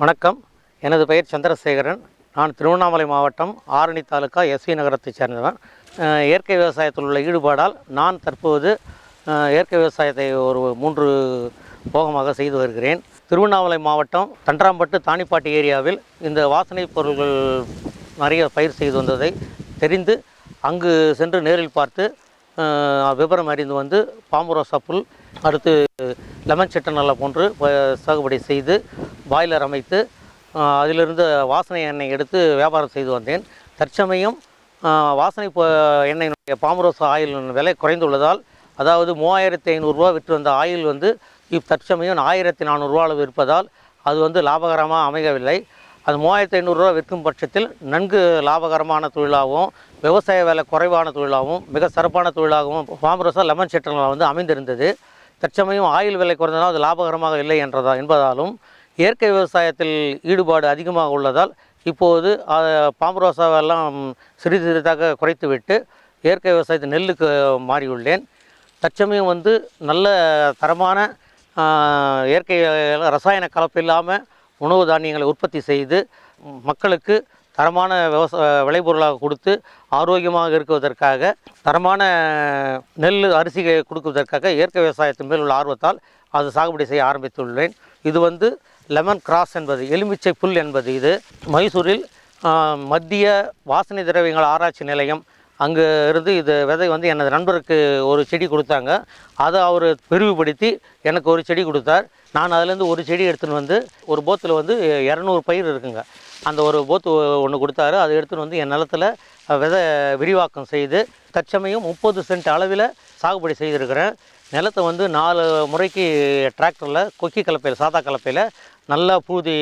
வணக்கம். எனது பெயர் சந்திரசேகரன். நான் திருவண்ணாமலை மாவட்டம் ஆரணி தாலுக்கா எஸ்வி நகரத்தைச் சேர்ந்தவன். இயற்கை விவசாயத்தில் உள்ள ஈடுபாடால் நான் தற்போது இயற்கை விவசாயத்தை ஒரு மூன்று போகமாக செய்து வருகிறேன். திருவண்ணாமலை மாவட்டம் தண்டராம்பட்டு தானிப்பாட்டி ஏரியாவில் இந்த வாசனை பொருள்கள் நிறைய பயிர் செய்து வந்ததை தெரிந்து அங்கு சென்று நேரில் பார்த்து விபரம் விவரம் அறிந்து வந்து பாம்புரோசா புல் அடுத்து லெமன் சிட்டநல்ல போன்று சாகுபடி செய்து பாய்லர் அமைத்து அதிலிருந்து வாசனை எண்ணெய் எடுத்து வியாபாரம் செய்து வந்தேன். தற்சமயம் வாசனை எண்ணெயினுடைய பாம்புரோசா ஆயில் விலை குறைந்துள்ளதால் அதாவது மூவாயிரத்தி ஐநூறுரூவா விற்று வந்த ஆயில் வந்து இப் தற்சமயம் ஆயிரத்தி நானூறுரூவா அளவு இருப்பதால் அது வந்து லாபகரமாக அமையவில்லை. அது மூவாயிரத்தி ஐநூறுரூவா விற்கும் பட்சத்தில் நன்கு லாபகரமான தொழிலாகவும் விவசாய வேலை குறைவான தொழிலாகவும் மிக சிறப்பான தொழிலாகவும் பாம்பரசா லெமன் செட்டனில் வந்து அமைந்திருந்தது. தற்சமயம் ஆயில் விலை குறைந்ததால் அது லாபகரமாக இல்லை என்றதா என்பதாலும் இயற்கை விவசாயத்தில் ஈடுபாடு அதிகமாக உள்ளதால் இப்போது பாம்பு ரோசாவெல்லாம் சிறிது சிறிதாக குறைத்துவிட்டு இயற்கை விவசாயத்தை நெல்லுக்கு மாறியுள்ளேன். தற்சமயம் வந்து நல்ல தரமான இயற்கை ரசாயன கலப்பு இல்லாமல் உணவு தானியங்களை உற்பத்தி செய்து மக்களுக்கு தரமான விவசாய விளைபொருளாக கொடுத்து ஆரோக்கியமாக இருக்குவதற்காக தரமான நெல் அரிசி கொடுக்குவதற்காக இயற்கை விவசாயத்தின் மேல் உள்ள ஆர்வத்தால் அது சாகுபடி செய்ய ஆரம்பித்துள்ளேன். இது வந்து லெமன் கிராஸ் என்பது எலுமிச்சை புல் என்பது இது. மைசூரில் மத்திய வாசனை திரவியங்கள் ஆராய்ச்சி நிலையம் அங்கே இருந்து இது விதை வந்து எனது நண்பருக்கு ஒரு செடி கொடுத்தாங்க. அதை அவர் விரிவுபடுத்தி எனக்கு ஒரு செடி கொடுத்தார். நான் அதுலேருந்து ஒரு செடி எடுத்துன்னு வந்து ஒரு போத்தில் வந்து இரநூறு பயிர் இருக்குங்க. அந்த ஒரு போத்து ஒன்று கொடுத்தாரு. அதை எடுத்துன்னு வந்து என் நிலத்துல விதை விரிவாக்கம் செய்து தற்சமயம் முப்பது சென்ட் அளவில் சாகுபடி செய்திருக்கிறேன். நிலத்தை வந்து நாலு முறைக்கு டிராக்டரில் கொக்கி கலப்பையில் சாதா கலப்பையில் நல்லா பூதி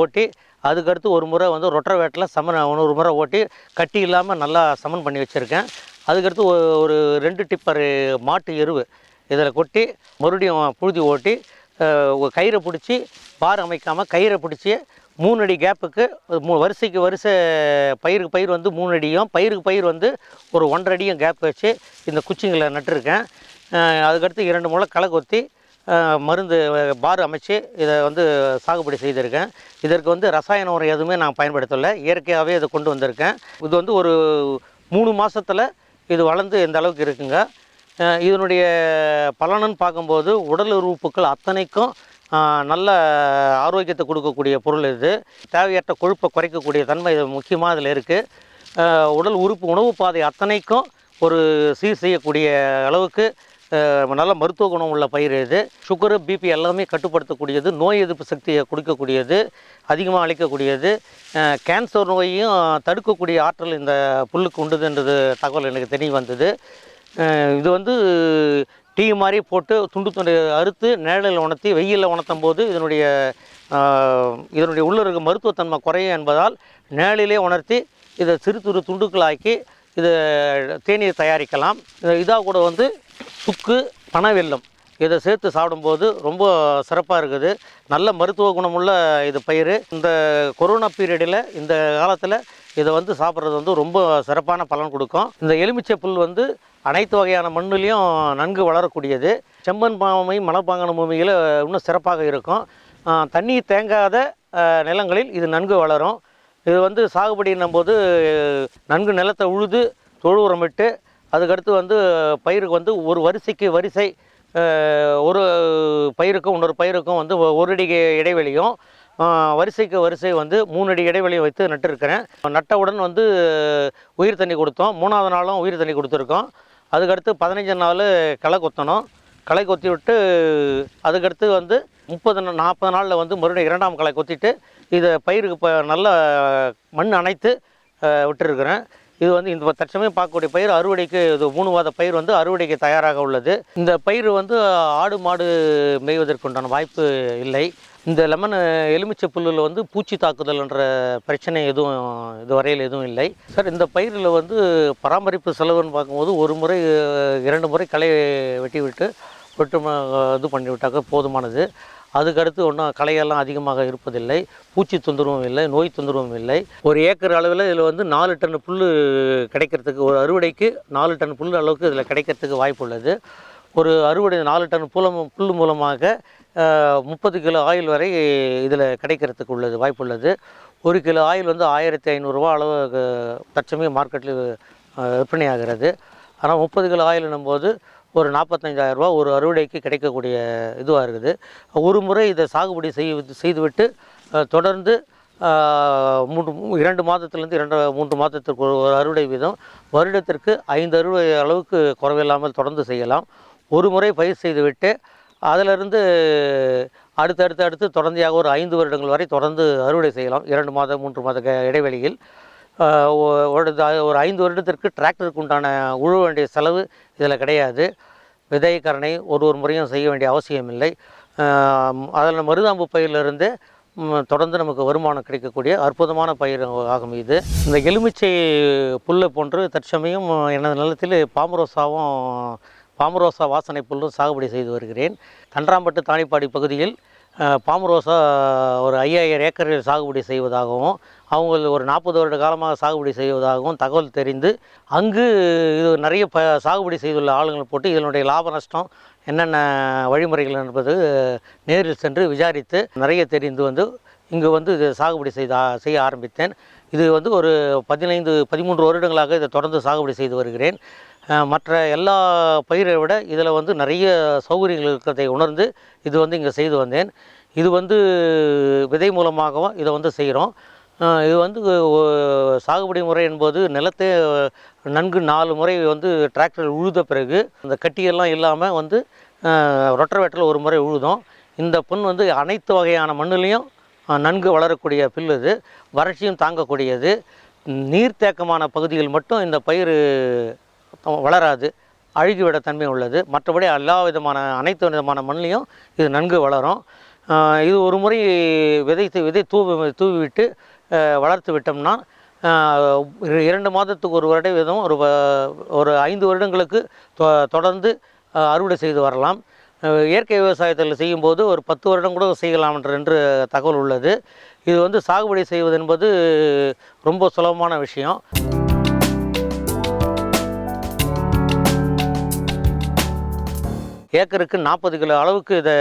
ஓட்டி அதுக்கடுத்து ஒரு முறை வந்து ரொட்டவேட்டில் சமன் ஒரு முறை ஓட்டி கட்டி இல்லாமல் நல்லா சமன் பண்ணி வச்சுருக்கேன். அதுக்கடுத்து ஒரு ரெண்டு டிப்பர் மாட்டு எருவு இதில் கொட்டி மறுபடியும் புழுதி ஓட்டி கயிறை பிடிச்சி பார் அமைக்காமல் கயிறை பிடிச்சி மூணு அடி கேப்புக்கு மூ வரிசைக்கு வரிசை பயிருக்கு பயிர் வந்து மூணு அடியும் பயிருக்கு பயிர் வந்து ஒரு ஒன்றரை அடியும் கேப் வச்சு இந்த குச்சிங்களை நட்டிருக்கேன். அதுக்கடுத்து இரண்டு முளை களை கொத்தி மருந்து பார் அமைச்சு இதை வந்து சாகுபடி செய்திருக்கேன். இதற்கு வந்து ரசாயன உரம் எதுவுமே நான் பயன்படுத்தலை. இயற்கையாகவே இதை கொண்டு வந்திருக்கேன். இது வந்து ஒரு மூணு மாதத்தில் இது வளர்ந்து இந்த அளவுக்கு இருக்குங்க. இதனுடைய பலனுன்னு பார்க்கும்போது உடல் உறுப்புகள் அத்தனைக்கும் நல்ல ஆரோக்கியத்தை கொடுக்கக்கூடிய பொருள் இது. தேவையற்ற கொழுப்பை குறைக்கக்கூடிய தன்மை இது முக்கியமாக இதில் இருக்குது உடல் உறுப்பு உணவு பாதை அத்தனைக்கும் ஒரு சீர் செய்யக்கூடிய அளவுக்கு நல்ல மருத்துவ குணம் உள்ள பயிர் இது. சுகரு பிபி எல்லாமே கட்டுப்படுத்தக்கூடியது. நோய் எதிர்ப்பு சக்தியை கொடுக்கக்கூடியது அதிகமாக அளிக்கக்கூடியது. கேன்சர் நோயையும் தடுக்கக்கூடிய ஆற்றல் இந்த புல்லுக்கு உண்டுதுன்றது தகவல் எனக்கு தெரிய வந்தது. இது வந்து டீ மாதிரி போட்டு துண்டு துண்டு அறுத்து நிழலில் உணர்த்தி வெயிலில் உணர்த்தும் போது இதனுடைய இதனுடைய உள்ள இருக்க மருத்துவத்தன்மை குறையும் என்பதால் நிழலிலே உணர்த்தி இதை சிறு சிறு துண்டுக்களாக்கி இது தேநீர் தயாரிக்கலாம். இதாக கூட வந்து சுக்கு பனவெல்லம் இதை சேர்த்து சாப்பிடும்போது ரொம்ப சிறப்பாக இருக்குது. நல்ல மருத்துவ குணமுள்ள இது பயிர் இந்த கொரோனா பீரியடில் இந்த காலத்தில் இதை வந்து சாப்பிட்றது வந்து ரொம்ப சிறப்பான பலன் கொடுக்கும். இந்த எலுமிச்சை புல் வந்து அனைத்து வகையான மண்ணுலேயும் நன்கு வளரக்கூடியது. செம்மண் பாமை மணப்பாங்கான பூமியில் இன்னும் சிறப்பாக இருக்கும். தண்ணி தேங்காத நிலங்களில் இது நன்கு வளரும். இது வந்து சாகுபடின்னும் போது நன்கு நிலத்தை உழுது தொழு உரமிட்டு அதுக்கடுத்து வந்து பயிருக்கு வந்து ஒரு வரிசைக்கு வரிசை ஒரு பயிருக்கும் இன்னொரு பயிருக்கும் வந்து ஒரு அடி இடைவெளியும் வரிசைக்கு வரிசை வந்து மூணு அடி இடைவெளியும் வைத்து நட்டிருக்கிறேன். நட்டவுடன் வந்து உயிர் தண்ணி கொடுத்தோம். மூணாவது நாளும் உயிர் தண்ணி கொடுத்துருக்கோம். அதுக்கடுத்து பதினஞ்சு நாள் களை கொத்தணும். களை கொத்தி விட்டு அதுக்கடுத்து வந்து முப்பது நாற்பது நாளில் வந்து மறுபடியும் இரண்டாம் களை கொத்திட்டு இதை பயிருக்கு இப்போ நல்ல மண் அணைத்து விட்டுருக்குறேன். இது வந்து இந்த தற்சமயம் பார்க்கக்கூடிய பயிர் அறுவடைக்கு இது மூணு மாத பயிர் வந்து அறுவடைக்கு தயாராக உள்ளது. இந்த பயிர் வந்து ஆடு மாடு மேய்வதற்குண்டான வாய்ப்பு இல்லை. இந்த லெமன் எலுமிச்சை புல்லில் வந்து பூச்சி தாக்குதல்ன்ற பிரச்சனை எதுவும் இதுவரையில் எதுவும் இல்லை. சார் இந்த பயிரில் வந்து பராமரிப்பு செலவுன்னு பார்க்கும்போது ஒரு முறை இரண்டு முறை களை வெட்டி விட்டு வெட்டு இது பண்ணி விட்டாக்க போதுமானது. அதுக்கடுத்து ஒன்றும் களையெல்லாம் அதிகமாக இருப்பதில்லை. பூச்சி தொந்தரவும் இல்லை நோய் தொந்தரவும் இல்லை. ஒரு ஏக்கர் அளவில் இதில் வந்து நாலு டன் புல் கிடைக்கிறதுக்கு ஒரு அறுவடைக்கு நாலு டன் புல் அளவுக்கு இதில் கிடைக்கிறதுக்கு வாய்ப்பு உள்ளது. ஒரு அறுவடை நாலு டன் புலம் புல் மூலமாக முப்பது கிலோ ஆயில் வரை இதில் கிடைக்கிறதுக்கு உள்ளது வாய்ப்புள்ளது. ஒரு கிலோ ஆயில் வந்து ஆயிரத்தி ஐநூறுரூவா அளவு தற்சமயம் மார்க்கெட்டில் விற்பனையாகிறது. ஆனால் முப்பது கிலோ ஆயில்னும் போது ஒரு நாற்பத்தஞ்சாயிரரூபா ஒரு அறுவடைக்கு கிடைக்கக்கூடிய இதுவாக இருக்குது. ஒரு முறை இதை சாகுபடி செய்து செய்துவிட்டு தொடர்ந்து மூன்று இரண்டு மாதத்துலேருந்து இரண்டு மூன்று மாதத்திற்கு ஒரு அறுவடை வீதம் வருடத்திற்கு ஐந்து அறுவடை அளவுக்கு குறைவில்லாமல் தொடர்ந்து செய்யலாம். ஒரு முறை பயிர் செய்துவிட்டு அதிலிருந்து அடுத்தடுத்து அடுத்து தொடர்ந்தியாக ஒரு ஐந்து வருடங்கள் வரை தொடர்ந்து அறுவடை செய்யலாம். இரண்டு மாதம் மூன்று மாத இடைவெளியில். ஒரு ஒரு ஐந்து வருடத்திற்கு டிராக்டருக்கு உண்டான உழுவ வேண்டிய செலவு இதில் கிடையாது. விதை கரணை ஒரு ஒரு முறையும் செய்ய வேண்டிய அவசியம் இல்லை. அதில் மருதாம்பு பயிரிலிருந்து தொடர்ந்து நமக்கு வருமானம் கிடைக்கக்கூடிய அற்புதமான பயிர் ஆகும் இது. இந்த எலுமிச்சை புல்லை போன்று தற்சமயம் எனது நிலத்தில் பாமரோசாவும் பாமரோசா வாசனை புல்லும் சாகுபடி செய்து வருகிறேன். கன்றாம்பட்டு தானிப்பாடி பகுதியில் பாமரோசா ஒரு ஐயாயிரம் ஏக்கரில் சாகுபடி செய்வதாகவும் அவங்க ஒரு நாற்பது வருட காலமாக சாகுபடி செய்வதாகவும் தகவல் தெரிந்து அங்கு இது நிறைய ப சாகுபடி செய்துள்ள ஆளுங்களை போட்டு இதனுடைய லாப நஷ்டம் என்னென்ன வழிமுறைகள் என்பது நேரில் சென்று விசாரித்து நிறைய தெரிந்து வந்து இங்கு வந்து இது சாகுபடி செய்த செய்ய ஆரம்பித்தேன். இது வந்து ஒரு பதினைந்து பதிமூன்று வருடங்களாக இதை தொடர்ந்து சாகுபடி செய்து வருகிறேன். மற்ற எல்லா பயிரை விட இதில் வந்து நிறைய சௌகரியங்கள் இருக்கிறதை உணர்ந்து இது வந்து இங்கே செய்து வந்தேன். இது வந்து விதை மூலமாகவும் இதை வந்து செய்கிறோம். இது வந்து சாகுபடி முறை என்பது நிலத்தை நன்கு நாலு முறை வந்து டிராக்டர் உழுத பிறகு அந்த கட்டியெல்லாம் இல்லாமல் வந்து ரொட்டவேட்டில் ஒரு முறை உழுதோம். இந்த புண் வந்து அனைத்து வகையான மண்ணுலேயும் நன்கு வளரக்கூடிய பில் இது. வறட்சியும் தாங்கக்கூடியது. நீர்த்தேக்கமான பகுதிகள் மட்டும் இந்த பயிர் வளராது அழுகிவிட தன்மை உள்ளது. மற்றபடி எல்லா விதமான அனைத்து விதமான மண்ணிலையும் இது நன்கு வளரும். இது ஒரு முறை விதைத்து விதை தூவி தூவி விட்டு வளர்த்து விட்டோம்னா இரண்டு மாதத்துக்கு ஒரு வருட விதம் ஒரு ஒரு ஐந்து வருடங்களுக்கு தொ- தொடர்ந்து அறுவடை செய்து வரலாம். இயற்கை விவசாயத்தில் செய்யும்போது ஒரு பத்து வருடம் கூட செய்யலாம் என்று தகவல் உள்ளது. இது வந்து சாகுபடி செய்வது என்பது ரொம்ப சுலபமான விஷயம். ஏக்கருக்கு நாற்பது கிலோ அளவுக்கு இதை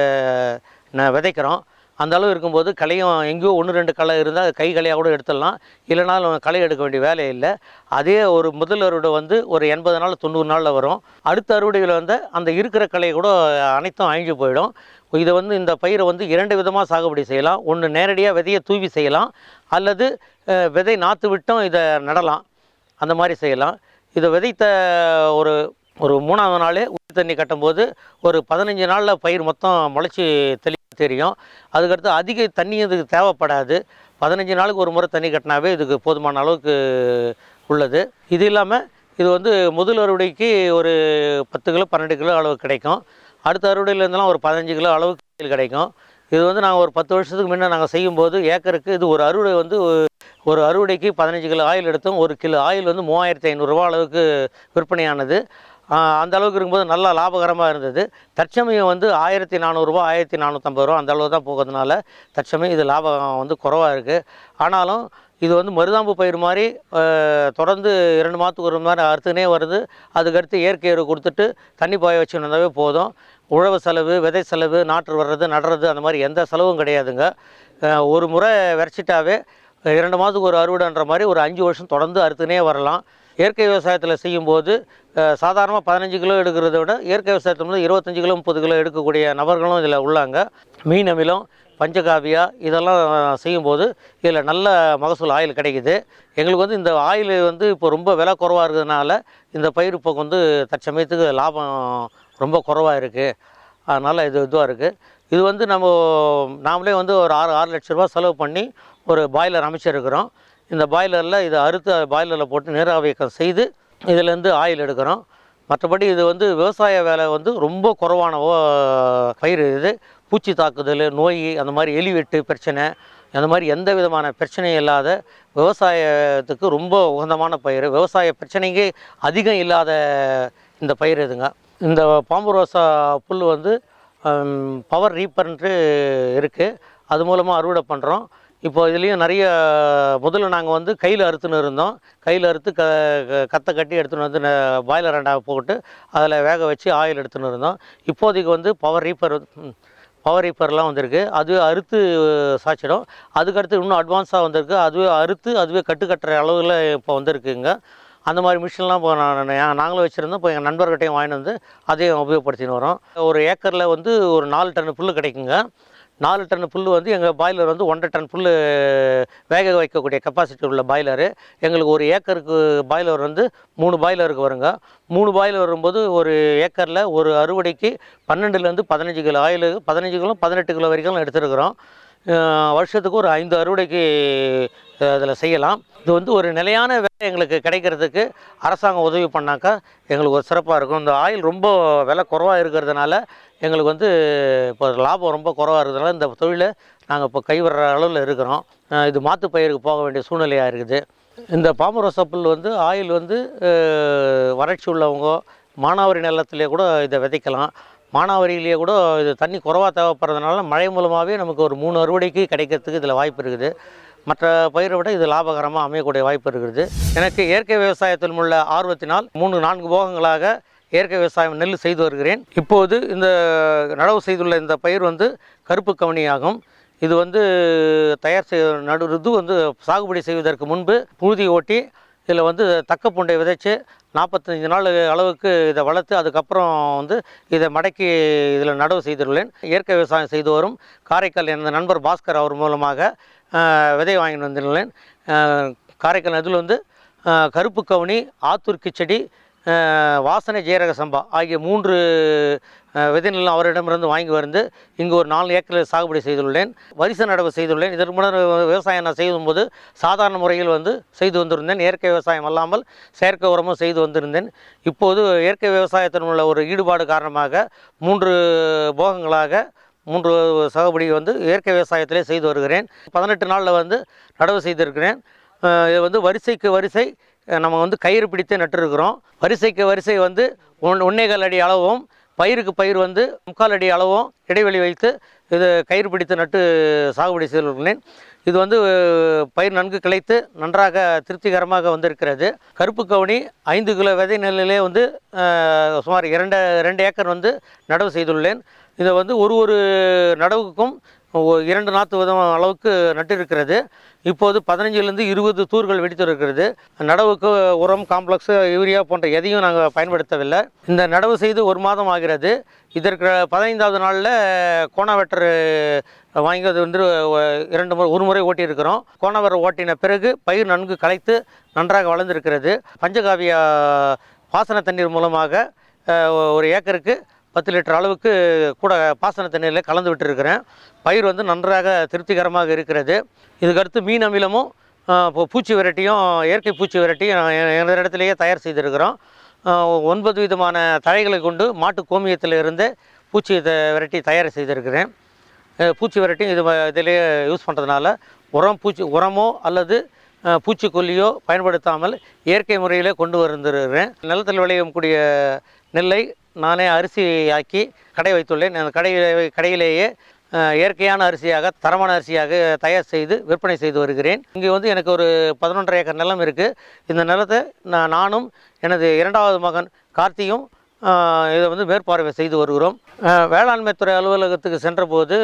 நான் விதைக்கிறோம். அந்த அளவு இருக்கும்போது களையும் எங்கேயோ ஒன்று ரெண்டு களை இருந்தால் கை களையாக கூட எடுத்துடலாம். இல்லைனாலும் களை எடுக்க வேண்டிய வேலை இல்லை. அதே ஒரு முதல் அறுவடை வந்து ஒரு எண்பது நாள் தொண்ணூறு நாளில் வரும். அடுத்த அறுவடையில் வந்து அந்த இருக்கிற களையை கூட அனைத்தும் அழிஞ்சு போயிடும். இதை வந்து இந்த பயிரை வந்து இரண்டு விதமாக சாகுபடி செய்யலாம். ஒன்று நேரடியாக விதையை தூவி செய்யலாம். அல்லது விதை நாற்று விட்டும் இதை நடலாம். அந்த மாதிரி செய்யலாம். இதை விதைத்த ஒரு ஒரு மூணாவது நாள் உயிர் தண்ணி கட்டும்போது ஒரு பதினஞ்சு நாளில் பயிர் மொத்தம் முளைச்சி தெளி தெரியும். அதுக்கடுத்து அதிக தண்ணி இதுக்கு தேவைப்படாது. பதினஞ்சு நாளுக்கு ஒரு முறை தண்ணி கட்டினாவே இதுக்கு போதுமான அளவுக்கு உள்ளது. இது இல்லாமல் இது வந்து முதல் அறுவடைக்கு ஒரு பத்து கிலோ பன்னெண்டு கிலோ அளவு கிடைக்கும். அடுத்த அறுவடையிலேருந்துலாம் ஒரு பதினஞ்சு கிலோ அளவுக்கு கிடைக்கும். இது வந்து நாங்கள் ஒரு பத்து வருஷத்துக்கு முன்னே நாங்கள் செய்யும்போது ஏக்கருக்கு இது ஒரு அறுவடை வந்து ஒரு- அறுவடைக்கு பதினஞ்சு கிலோ ஆயில் எடுத்தோம். ஒரு கிலோ ஆயில் வந்து மூவாயிரத்தி ஐநூறுரூவா அளவுக்கு விற்பனையானது. அந்த அளவுக்கு இருக்கும்போது நல்லா லாபகரமாக இருந்தது. தற்சமயம் வந்து ஆயிரத்தி நானூறுரூவா ஆயிரத்தி நானூற்றம்பது ரூபா அந்த அளவு தான் போகிறதுனால தற்சமயம் இது லாபம் வந்து குறவாக இருக்குது ஆனாலும் இது வந்து மருதாம்பு பயிர் மாதிரி தொடர்ந்து இரண்டு மாதத்துக்கு ஒரு மாதிரி அறுத்துனே வருது. அதுக்கடுத்து இயற்கை எரு கொடுத்துட்டு தண்ணி பாய வச்சு வந்தாவே போதும். உழவு செலவு விதை செலவு நாற்று வர்றது நடுறது அந்த மாதிரி எந்த செலவும் கிடையாதுங்க. ஒரு முறை விரைச்சிட்டாவே இரண்டு மாதத்துக்கு ஒரு அறுவடைன்ற மாதிரி ஒரு அஞ்சு வருஷம் தொடர்ந்து அறுத்துனே வரலாம். இயற்கை விவசாயத்தில் செய்யும்போது சாதாரணமாக பதினஞ்சு கிலோ எடுக்கிறத விட இயற்கை விவசாயத்தில் வந்து இருபத்தஞ்சு கிலோ முப்பது கிலோ எடுக்கக்கூடிய நபர்களும் இதில் உள்ளாங்க. மீன் அமிலம் பஞ்சகாவியா இதெல்லாம் செய்யும்போது இதில் நல்ல மகசூல் ஆயில் கிடைக்குது. எங்களுக்கு வந்து இந்த ஆயில் வந்து இப்போ ரொம்ப விலை குறவாக இருக்கிறதுனால இந்த பயிர் இப்போ வந்து தற்சமயத்துக்கு லாபம் ரொம்ப குறவாக இருக்குது அதனால் இது இதுவாக இருக்குது இது வந்து நம்ம நாமளே வந்து ஒரு ஆறு ஆறு லட்ச ரூபா செலவு பண்ணி ஒரு பாய்லர் அமைச்சிருக்கிறோம். இந்த பாய்லரில் இதை அறுத்து பாய்லரில் போட்டு நீராவியக்கம் செய்து இதிலேருந்து ஆயில் எடுக்கிறோம். மற்றபடி இது வந்து விவசாய வேலை வந்து ரொம்ப குறைவான ஓ- பயிர் இது. பூச்சி தாக்குதல் நோய் அந்த மாதிரி எலி வெட்டு பிரச்சனை அந்த மாதிரி எந்த விதமான பிரச்சனையும் இல்லாத விவசாயத்துக்கு ரொம்ப உகந்தமான பயிர். விவசாய பிரச்சனைக்கு அதிகம் இல்லாத இந்த பயிர் இதுங்க. இந்த பாம்பு ரோசா புல் வந்து பவர் ரீப்பர்ன்ட்டு இருக்குது அது மூலமாக அறுவடை பண்ணுறோம் இப்போ இதுலேயும் நிறைய முதல்ல நாங்கள் வந்து கையில் அறுத்துன்னு இருந்தோம். கையில் அறுத்து க க- கத்தை கட்டி எடுத்துன்னு வந்து பாய்லர் அண்டாவை போட்டு அதில் வேக வச்சு ஆயில் எடுத்துன்னு இருந்தோம். இப்போதைக்கு வந்து பவர் ரீப்பர் பவர் ரீப்பர்லாம் வந்திருக்கு. அதுவே அறுத்து சாய்ச்சிடும் அதுக்கடுத்து இன்னும் அட்வான்ஸாக வந்திருக்கு. அதுவே அறுத்து அதுவே கட்டு கட்டுற அளவில் இப்போ வந்திருக்குங்க அந்த மாதிரி மிஷின்லாம் இப்போ நான் நான் நாங்களும் வச்சுருந்தோம். இப்போ எங்கள் நண்பர்கிட்டையும் வாங்கிட்டு வந்து அதையும் உபயோகப்படுத்தின்னு வரோம். ஒரு ஏக்கரில் வந்து ஒரு நாலு டன் புல் கிடைக்குங்க. நாலு டன் புல் வந்து எங்கள் பாய்லர் வந்து ஒன்றரை டன் புல் வேக வைக்கக்கூடிய கெப்பாசிட்டி உள்ள பாய்லரு எங்களுக்கு ஒரு ஏக்கருக்கு பாய்லர் வந்து மூணு பாய்லருக்கு வருங்க. மூணு பாய்லர் வரும்போது ஒரு ஏக்கரில் ஒரு அறுவடைக்கு பன்னெண்டுலேருந்து பதினஞ்சு கிலோ ஆயில் பதினஞ்சு கிலோ பதினெட்டு கிலோ வரைக்கும் எடுத்துருக்குறோம். வருஷத்துக்கு ஒரு ஐந்து அறுவடைக்கு அதில் செய்யலாம். இது வந்து ஒரு நிலையான வேலை எங்களுக்கு கிடைக்கிறதுக்கு அரசாங்கம் உதவி பண்ணாக்கா எங்களுக்கு ஒரு சிறப்பாக இருக்கும். இந்த ஆயில் ரொம்ப விலை குறவாக இருக்கிறதுனால எங்களுக்கு வந்து இப்போ லாபம் ரொம்ப குறவாக இருக்கிறதுனால இந்த தொழிலை நாங்கள் இப்போ கைவிடுற அளவில் இருக்கிறோம். இது மாற்று பயிருக்கு போக வேண்டிய சூழ்நிலையாக இருக்குது. இந்த பாமரோசா புல் வந்து ஆயில் வந்து வறட்சி உள்ளவங்க மானாவாரி நிலத்திலே கூட இதை விதைக்கலாம். மானாவரியிலேயே கூட இது தண்ணி குறவாக தேவைப்படுறதுனால மழை மூலமாகவே நமக்கு ஒரு மூணு அறுவடைக்கு கிடைக்கிறதுக்கு இதில் வாய்ப்பு இருக்குது. மற்ற பயிரை விட இது லாபகரமாக அமையக்கூடிய வாய்ப்பு இருக்குது. எனக்கு இயற்கை விவசாயத்தில் உள்ள ஆர்வத்தினால் மூணு நான்கு போகங்களாக இயற்கை விவசாயம் நெல் செய்து வருகிறேன். இப்போது இந்த நடவு செய்துள்ள இந்த பயிர் வந்து கருப்பு கவனியாகும். இது வந்து தயார் செய் நடுறது வந்து சாகுபடி செய்வதற்கு முன்பு புழுதி ஓட்டி இதில் வந்து தக்க பூண்டை விதைச்சு நாற்பத்தஞ்சு நாள் அளவுக்கு இதை வளர்த்து அதுக்கப்புறம் வந்து இதை மடக்கி இதில் நடவு செய்துள்ளேன். இயற்கை விவசாயம் செய்து வரும். காரைக்கால் எனது நண்பர் பாஸ்கர் அவர் மூலமாக விதை வாங்கிட்டு வந்துள்ளேன். காரைக்கால் அதில் வந்து கருப்பு கவுனி ஆத்தூர் கிச்சடி வாசனை ஜீரக சம்பா ஆகிய மூன்று விதைநிலம் அவரிடமிருந்து வாங்கி வந்து இங்கு ஒரு நாலு ஏக்கரில் சாகுபடி செய்துள்ளேன். வரிசை நடவு செய்துள்ளேன். இதற்கு முன்னர் விவசாயம் நான் செய்யும்போது சாதாரண முறையில் வந்து செய்து வந்திருந்தேன். இயற்கை விவசாயம் அல்லாமல் செயற்கை உரமும் செய்து வந்திருந்தேன். இப்போது இயற்கை விவசாயத்தின் உள்ள ஒரு ஈடுபாடு காரணமாக மூன்று போகங்களாக மூன்று சாகுபடி வந்து இயற்கை விவசாயத்திலே செய்து வருகிறேன். பதினெட்டு நாளில் வந்து நடவு செய்திருக்கிறேன். இது வந்து வரிசைக்கு வரிசை நம்ம வந்து கயிறு பிடித்து நட்டுருக்கிறோம். வரிசைக்கு வரிசை வந்து ஒன் ஒன்னேகால் அடி அளவும் பயிருக்கு பயிர் வந்து முக்கால் அடி அளவும் இடைவெளி வைத்து இது கயிறு பிடித்து நட்டு சாகுபடி செய்துள்ளேன். இது வந்து பயிர் நன்கு கிளைத்து நன்றாக திருப்திகரமாக வந்திருக்கிறது. கருப்பு கவுனி ஐந்து கிலோ விதை நெல்லிலே வந்து சுமார் இரண்டு ரெண்டு ஏக்கர் வந்து நடவு செய்துள்ளேன். இதை வந்து ஒரு ஒரு நடவுக்கும் இரண்டு நாற்று விதம் அளவுக்கு நட்டிருக்கிறது. இப்போது பதினஞ்சுலேருந்து இருபது தூர்கள் வெடித்திருக்கிறது. நடவுக்கு உரம் காம்ப்ளெக்ஸு யூரியா போன்ற எதையும் நாங்கள் பயன்படுத்தவில்லை. இந்த நடவு செய்து ஒரு மாதம் ஆகிறது. இதற்கு பதினைந்தாவது நாளில் கோணாவெட்டர் வாங்கி அது வந்து இரண்டு முறை ஒரு முறை ஓட்டியிருக்கிறோம். கோணாவெட்டர் ஓட்டின பிறகு பயிர் நன்கு களைத்து நன்றாக வளர்ந்திருக்கிறது. பஞ்சகாவியா பாசன தண்ணீர் மூலமாக ஒரு ஏக்கருக்கு பத்து லிட்டர் அளவுக்கு கூட பாசன தண்ணீரில் கலந்து விட்டுருக்கிறேன். பயிர் வந்து நன்றாக திருப்திகரமாக இருக்கிறது. இதுக்கடுத்து மீன் அமிலமும் இப்போ பூச்சி விரட்டியும் இயற்கை பூச்சி விரட்டியும் எனது இடத்துலையே தயார் செய்திருக்கிறோம். ஒன்பது விதமான தழைகளை கொண்டு மாட்டு கோமியத்தில் இருந்து பூச்சி த- விரட்டி தயார் செய்திருக்கிறேன். பூச்சி விரட்டி இது இதிலேயே யூஸ் பண்ணுறதுனால உரம் பூச்சி உரமோ அல்லது பூச்சிக்கொல்லியோ பயன்படுத்தாமல் இயற்கை முறையிலே கொண்டு வந்திருக்கிறேன். நிலத்தில் விளையக்கூடிய நெல்லை நானே அரிசி ஆக்கி கடை வைத்துள்ளேன். அந்த கடை கடையிலேயே இயற்கையான அரிசியாக தரமான அரிசியாக தயார் செய்து விற்பனை செய்து வருகிறேன். இங்கே வந்து எனக்கு ஒரு பதினொன்றரை ஏக்கர் நிலம் இருக்குது இந்த நிலத்தை நான் நானும் எனது இரண்டாவது மகன் கார்த்தியும் இதை வந்து மேற்பார்வை செய்து வருகிறோம். வேளாண்மைத்துறை வேளாண்மை துறை அலுவலகத்துக்கு சென்றபோது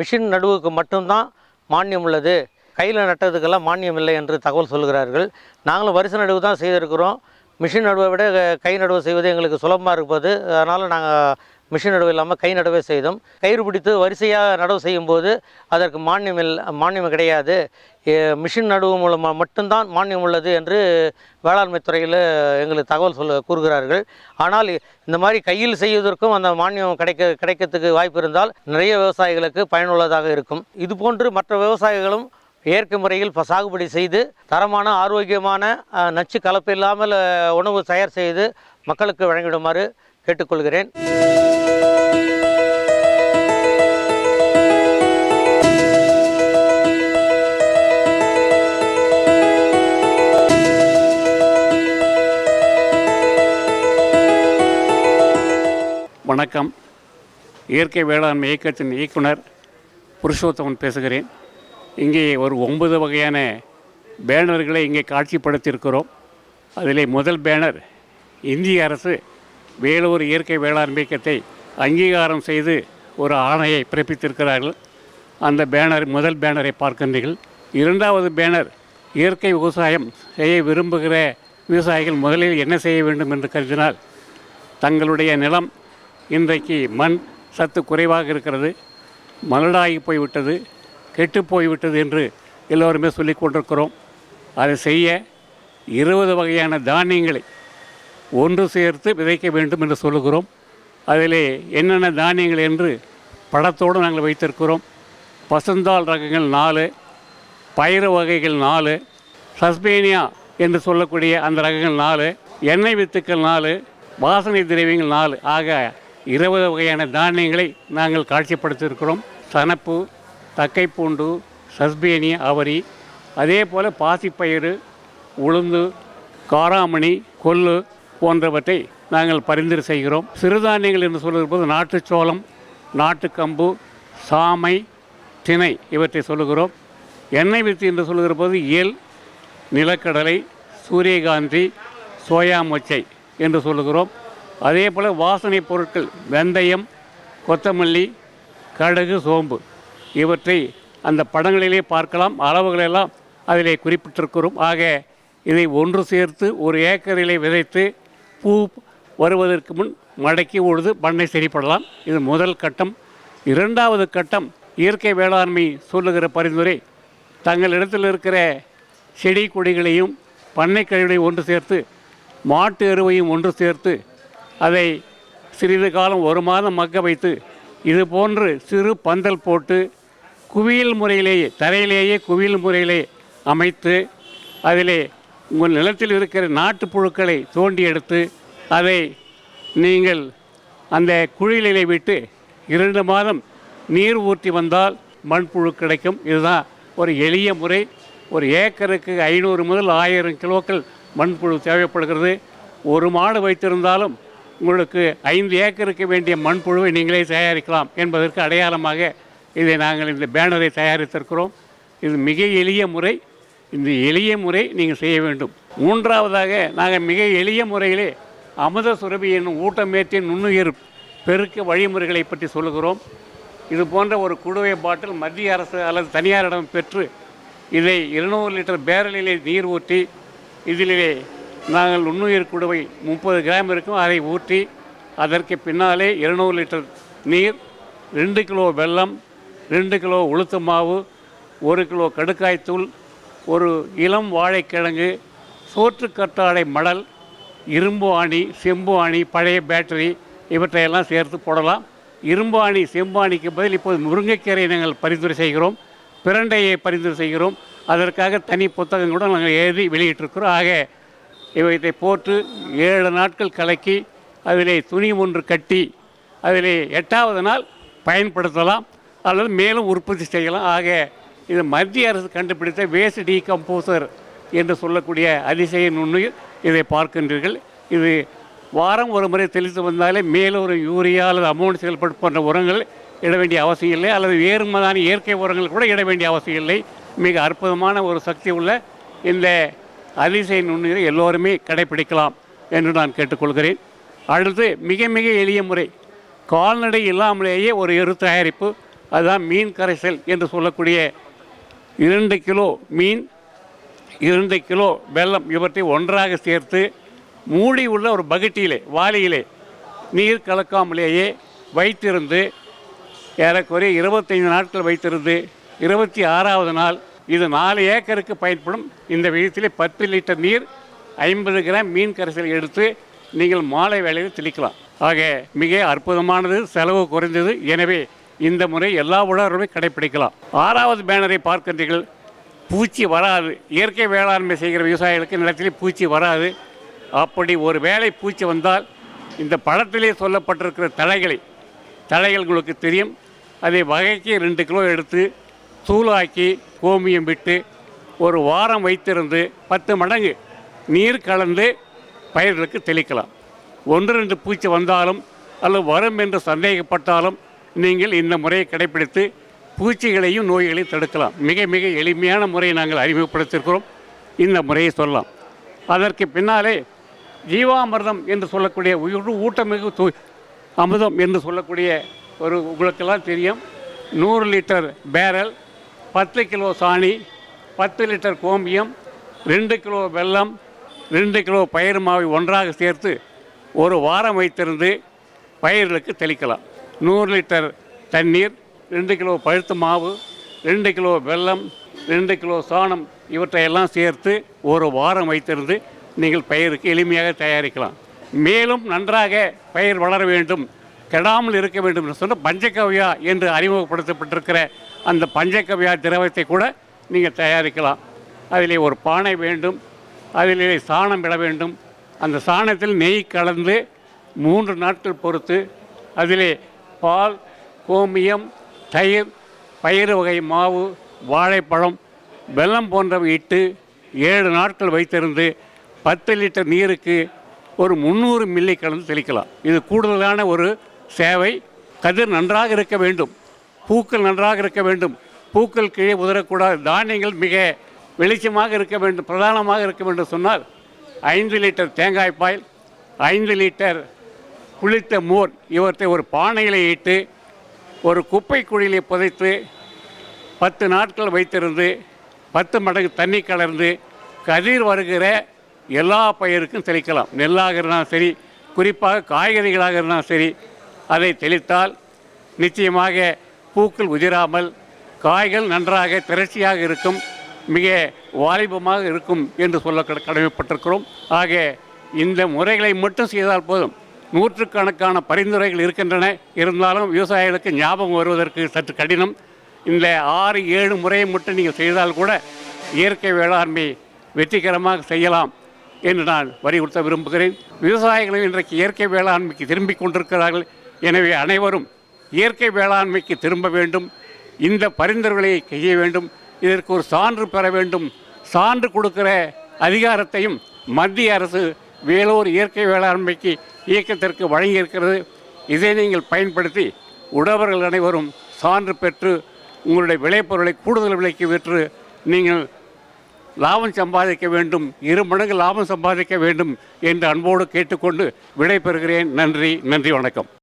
மிஷின் நடுவுக்கு மட்டும்தான் மானியம் உள்ளது. கையில் நட்டதுக்கெல்லாம் மானியம் இல்லை என்று தகவல் சொல்கிறார்கள். நாங்களும் வரிசை நடுவு தான் செய்திருக்கிறோம். மிஷின் நடுவை விட கை நடுவை செய்வது எங்களுக்கு சுலபமாக இருப்பது. அதனால் நாங்கள் மிஷின் நடுவு இல்லாமல் கை நடுவே செய்தோம். கயிறு பிடித்து வரிசையாக நடவு செய்யும்போது அதற்கு மானியம் இல் மானியம் கிடையாது. மிஷின் நடுவு மூலமாக மட்டும்தான் மானியம் உள்ளது என்று வேளாண்மை துறையில் எங்களுக்கு தகவல் சொல்ல கூறுகிறார்கள். ஆனால் இந்த மாதிரி கையில் செய்வதற்கும் அந்த மானியம் கிடைக்க கிடைக்கிறதுக்கு வாய்ப்பு இருந்தால் நிறைய விவசாயிகளுக்கு பயனுள்ளதாக இருக்கும். இதுபோன்று மற்ற விவசாயிகளும் இயற்கை முறையில் சாகுபடி செய்து தரமான ஆரோக்கியமான நச்சு கலப்பு இல்லாமல் உணவு தயார் செய்து மக்களுக்கு வழங்கிடுமாறு கேட்டுக்கொள்கிறேன். வணக்கம். இயற்கை வேளாண்மை இயக்கத்தின் இயக்குனர் புருஷோத்தமன் பேசுகிறேன். இங்கே ஒரு ஒன்பது வகையான பேனர்களை இங்கே காட்சிப்படுத்தியிருக்கிறோம். அதில் முதல் பேனர் இந்திய அரசு வேலூர் இயற்கை வேளாண் இயக்கத்தை அங்கீகாரம் செய்து ஒரு ஆணையை பிறப்பித்திருக்கிறார்கள். அந்த பேனர் முதல் பேனரை பார்க்கின்றீர்கள். இரண்டாவது பேனர் இயற்கை விவசாயம் செய்ய விரும்புகிற விவசாயிகள் முதலில் என்ன செய்ய வேண்டும் என்று கருதினால் தங்களுடைய நிலம் இன்றைக்கு மண் சத்து குறைவாக இருக்கிறது மலடாகி போய்விட்டது கெட்டு போய்விட்டது என்று எல்லோருமே சொல்லிக் கொண்டிருக்கிறோம். அதை செய்ய இருபது வகையான தானியங்களை ஒன்று சேர்த்து விதைக்க வேண்டும் என்று சொல்லுகிறோம். அதிலே என்னென்ன தானியங்கள் என்று படத்தோடு நாங்கள் வைத்திருக்கிறோம். பசுந்தால் ரகங்கள் நாலு பயிறு வகைகள் நாலு சஸ்பேனியா என்று சொல்லக்கூடிய அந்த ரகங்கள் நாலு எண்ணெய் வித்துக்கள் நாலு வாசனை திரவியங்கள் நாலு. ஆக இருபது வகையான தானியங்களை நாங்கள் காட்சிப்படுத்தியிருக்கிறோம். சனப்பு தக்கைப்பூண்டு சஸ்பேனி அவரி அதே போல் பாசிப்பயிறு உளுந்து காராமணி கொள்ளு போன்றவற்றை நாங்கள் பரிந்துரை செய்கிறோம். சிறுதானியங்கள் என்று சொல்லுகிற போது நாட்டுச்சோளம் நாட்டுக்கம்பு சாமை திணை இவற்றை சொல்லுகிறோம். எண்ணெய் வித்து என்று சொல்லுகிறபோது இயல் நிலக்கடலை சூரியகாந்தி சோயா மொச்சை என்று சொல்லுகிறோம். அதே போல் வாசனை பொருட்கள் வெந்தயம் கொத்தமல்லி கடுகு சோம்பு. இவற்றை அந்த படங்களிலே பார்க்கலாம் அளவுகளெல்லாம் அதிலே குறிப்பிட்டிருக்கிறோம். ஆக இதை ஒன்று சேர்த்து ஒரு ஏக்கரிலே விதைத்து பூ வருவதற்கு முன் மடக்கி உழுது பண்ணை சரிப்படலாம் இது முதல் கட்டம். இரண்டாவது கட்டம் இயற்கை வேளாண்மை சொல்லுகிற பரிந்துரை. தங்களிடத்தில் இருக்கிற செடி கொடிகளையும் பண்ணை கழிவுகளையும் ஒன்று சேர்த்து மாட்டு எருவையும் ஒன்று சேர்த்து அதை சிறிது காலம் ஒரு மாதம் மக்க வைத்து இது போன்று சிறு பந்தல் போட்டு குவியல் முறையிலேயே தரையிலேயே குவியல் முறையிலே அமைத்து அதிலே உங்கள் நிலத்தில் இருக்கிற நாட்டுப்புழுக்களை தோண்டி எடுத்து அதை நீங்கள் அந்த குழியிலே விட்டு இரண்டு மாதம் நீர் ஊற்றி வந்தால் மண்புழு கிடைக்கும். இதுதான் ஒரு எளிய முறை. ஒரு ஏக்கருக்கு ஐநூறு முதல் ஆயிரம் கிலோக்கள் மண்புழு தேவைப்படுகிறது. ஒரு மாடு வைத்திருந்தாலும் உங்களுக்கு ஐந்து ஏக்கருக்கு வேண்டிய மண்புழுவை நீங்களே தயாரிக்கலாம் என்பதற்கு அடையாளமாக இதை நாங்கள் இந்த பேனரை தயாரித்திருக்கிறோம். இது மிக எளிய முறை. இந்த எளிய முறை நீங்கள் செய்ய வேண்டும். மூன்றாவதாக நாங்கள் மிக எளிய முறையிலே அமுத சுரபி என்னும் ஊட்டமேற்றின் நுண்ணுயிர் பெருக்க வழிமுறைகளை பற்றி சொல்லுகிறோம். இது போன்ற ஒரு குடுவை பாட்டில் மத்திய அரசு அல்லது தனியாரிடம் பெற்று இதை இருநூறு லிட்டர் பேரலிலே நீர் ஊற்றி இதிலே நாங்கள் நுண்ணுயிர் குடுவை முப்பது கிராம் இருக்கும் அதை ஊற்றி அதற்கு பின்னாலே இருநூறு லிட்டர் நீர் ரெண்டு கிலோ வெல்லம் ரெண்டு கிலோ உளுத்த மாவு ஒரு கிலோ கடுக்காய்த்தூள் ஒரு இளம் வாழைக்கிழங்கு சோற்றுக்கற்றாழை மடல் இரும்பு ஆணி செம்பு ஆணி பழைய பேட்டரி இவற்றையெல்லாம் சேர்த்து போடலாம். இரும்பு ஆணி செம்பு ஆணிக்கு பதில் இப்போது முருங்கைக்கீரை நாங்கள் பரிந்துரை செய்கிறோம். பிரண்டையை பரிந்துரை செய்கிறோம். அதற்காக தனி புத்தகம் கூட நாங்கள் எழுதி வெளியிட்டிருக்கிறோம். ஆக இவற்றை போட்டு ஏழு நாட்கள் கலக்கி அதிலே துணி ஒன்று கட்டி அதிலே எட்டாவது நாள் பயன்படுத்தலாம். அல்லது மேலும் உற்பத்தி செய்யலாம். ஆக இது மத்திய அரசு கண்டுபிடித்த வேஸ்ட் டீகம்போசர் என்று சொல்லக்கூடிய அதிசய நுண்ணுயிர் இதை பார்க்கின்றீர்கள். இது வாரம் ஒரு முறை தெளித்து வந்தாலே மேலும் ஒரு யூரியா அல்லது அமௌண்ட் செயல்படு போன்ற உரங்கள் இட வேண்டிய அவசியம் இல்லை. அல்லது ஏறுமதான இயற்கை உரங்கள் கூட இட வேண்டிய அவசியம் இல்லை. மிக அற்புதமான ஒரு சக்தி உள்ள இந்த அதிசய நுண்ணுயிரை எல்லோருமே கடைபிடிக்கலாம் என்று நான் கேட்டுக்கொள்கிறேன். அடுத்து மிக மிக எளிய முறை. கால்நடை இல்லாமலேயே ஒரு எரு தயாரிப்பு. அதுதான் மீன் கரைசல் என்று சொல்லக்கூடிய இரண்டு கிலோ மீன் இரண்டு கிலோ வெல்லம் இவற்றை ஒன்றாக சேர்த்து மூடி உள்ள ஒரு பகட்டியிலே வாளியிலே நீர் கலக்காமலேயே வைத்திருந்து ஏறக்குறைய இருபத்தைந்து நாட்கள் வைத்திருந்து இருபத்தி ஆறாவது நாள் இது நாலு ஏக்கருக்கு பயன்படும். இந்த விகிதத்திலே பத்து லிட்டர் நீர் ஐம்பது கிராம் மீன் கரைசல் எடுத்து நீங்கள் மாலை வேலையில் தெளிக்கலாம். ஆக மிக அற்புதமானது செலவு குறைந்தது. எனவே இந்த முறை எல்லா உழவர்களுமே கடைபிடிக்கலாம் ஆறாவது பேனரை பார்க்கின்றீர்கள் பூச்சி வராது. இயற்கை வேளாண்மை செய்கிற விவசாயிகளுக்கு நிலத்திலே பூச்சி வராது. அப்படி ஒரு வேளை பூச்சி வந்தால் இந்த பழத்திலே சொல்லப்பட்டிருக்கிற தழைகளை தழைகள் உங்களுக்கு தெரியும். அதை வகைக்கு ரெண்டு கிலோ எடுத்து தூளாக்கி கோமியம் விட்டு ஒரு வாரம் வைத்திருந்து பத்து மடங்கு நீர் கலந்து பயிர்களுக்கு தெளிக்கலாம். ஒன்று ரெண்டு பூச்சி வந்தாலும் அல்லது வரும் என்று சந்தேகப்பட்டாலும் நீங்கள் இந்த முறையை கடைபிடித்து பூச்சிகளையும் நோய்களையும் தடுக்கலாம். மிக மிக எளிமையான முறையை நாங்கள் அறிமுகப்படுத்தியிருக்கிறோம். இந்த முறையை சொல்லலாம். அதற்கு பின்னாலே ஜீவாமிர்தம் என்று சொல்லக்கூடிய உயிர் ஊட்டமிகு தூ அமிர்தம் என்று சொல்லக்கூடிய ஒரு உங்களுக்கெல்லாம் தெரியும். நூறு லிட்டர் பேரல் பத்து கிலோ சாணி பத்து லிட்டர் கோம்பியம் ரெண்டு கிலோ வெல்லம் ரெண்டு கிலோ பயிர் மாவை ஒன்றாக சேர்த்து ஒரு வாரம் வைத்திருந்து பயிர்களுக்கு தெளிக்கலாம். நூறு லிட்டர் தண்ணீர் ரெண்டு கிலோ பழுத்த மாவு ரெண்டு கிலோ வெல்லம் ரெண்டு கிலோ சாணம் இவற்றையெல்லாம் சேர்த்து ஒரு வாரம் வைத்திருந்து நீங்கள் பயிருக்கு எளிமையாக தயாரிக்கலாம். மேலும் நன்றாக பயிர் வளர வேண்டும் கெடாமல் இருக்க வேண்டும் என்று சொன்ன பஞ்சகவ்யா என்று அறிமுகப்படுத்தப்பட்டிருக்கிற அந்த பஞ்சகவ்யா திரவத்தை கூட நீங்கள் தயாரிக்கலாம். அதிலே ஒரு பானை வேண்டும் அதிலே சாணம் விட வேண்டும். அந்த சாணத்தில் நெய் கலந்து மூன்று நாட்கள் பொறுத்து அதிலே பால் கோமியம் தயிர் பயிறு வகை மாவு வாழைப்பழம் வெல்லம் போன்றவை இட்டு ஏழு நாட்கள் வைத்திருந்து பத்து லிட்டர் நீருக்கு ஒரு முந்நூறு மில்லி கலந்து தெளிக்கலாம். இது கூடுதலான ஒரு சேவை. கதிர் நன்றாக இருக்க வேண்டும். பூக்கள் நன்றாக இருக்க வேண்டும். பூக்கள் கீழே உதறக்கூடாது. தானியங்கள் மிக வெளிச்சமாக இருக்க வேண்டும். பிரதானமாக இருக்க வேண்டும் சொன்னால் ஐந்து லிட்டர் தேங்காய் பால் ஐந்து லிட்டர் குளித்த மோர் இவற்றை ஒரு பானையில் இட்டு ஒரு குப்பை குழியிலே புதைத்து பத்து நாட்கள் வைத்திருந்து பத்து மடங்கு தண்ணி கலந்து கதிர் வருகிற எல்லா பயிருக்கும் தெளிக்கலாம். நெல்லாக இருந்தாலும் சரி குறிப்பாக காய்கறிகளாக இருந்தாலும் சரி அதை தெளித்தால் நிச்சயமாக பூக்கள் உதிராமல் காய்கள் நன்றாக திரட்சியாக இருக்கும் மிக வாலிபமாக இருக்கும் என்று சொல்ல கட- கடமைப்பட்டிருக்கிறோம். ஆக இந்த முறைகளை மட்டும் செய்தால் போதும். நூற்றுக்கணக்கான பரிந்துரைகள் இருக்கின்றன. இருந்தாலும் விவசாயிகளுக்கு ஞாபகம் வருவதற்கு சற்று கடினம். இந்த ஆறு ஏழு முறையை மட்டும் நீங்கள் செய்தால் கூட இயற்கை வேளாண்மை வெற்றிகரமாக செய்யலாம் என்று நான் வலியுறுத்த விரும்புகிறேன். விவசாயிகளும் இன்றைக்கு இயற்கை வேளாண்மைக்கு திரும்பிக் கொண்டிருக்கிறார்கள். எனவே அனைவரும் இயற்கை வேளாண்மைக்கு திரும்ப வேண்டும். இந்த பரிந்துரைகளை செய்ய வேண்டும். இதற்கு ஒரு சான்று பெற வேண்டும். சான்று கொடுக்கிற அதிகாரத்தையும் மத்திய அரசு வேலூர் இயற்கை வேளாண்மைக்கு இயக்கத்திற்கு வழங்கியிருக்கிறது இதை நீங்கள் பயன்படுத்தி உழவர்கள் அனைவரும் சான்று பெற்று உங்களுடைய விளைபொருளை கூடுதல் விலைக்கு விற்று நீங்கள் லாபம் சம்பாதிக்க வேண்டும் இரு மடங்கு லாபம் சம்பாதிக்க வேண்டும் என்று அன்போடு கேட்டுக்கொண்டு விடை பெறுகிறேன் நன்றி நன்றி வணக்கம்.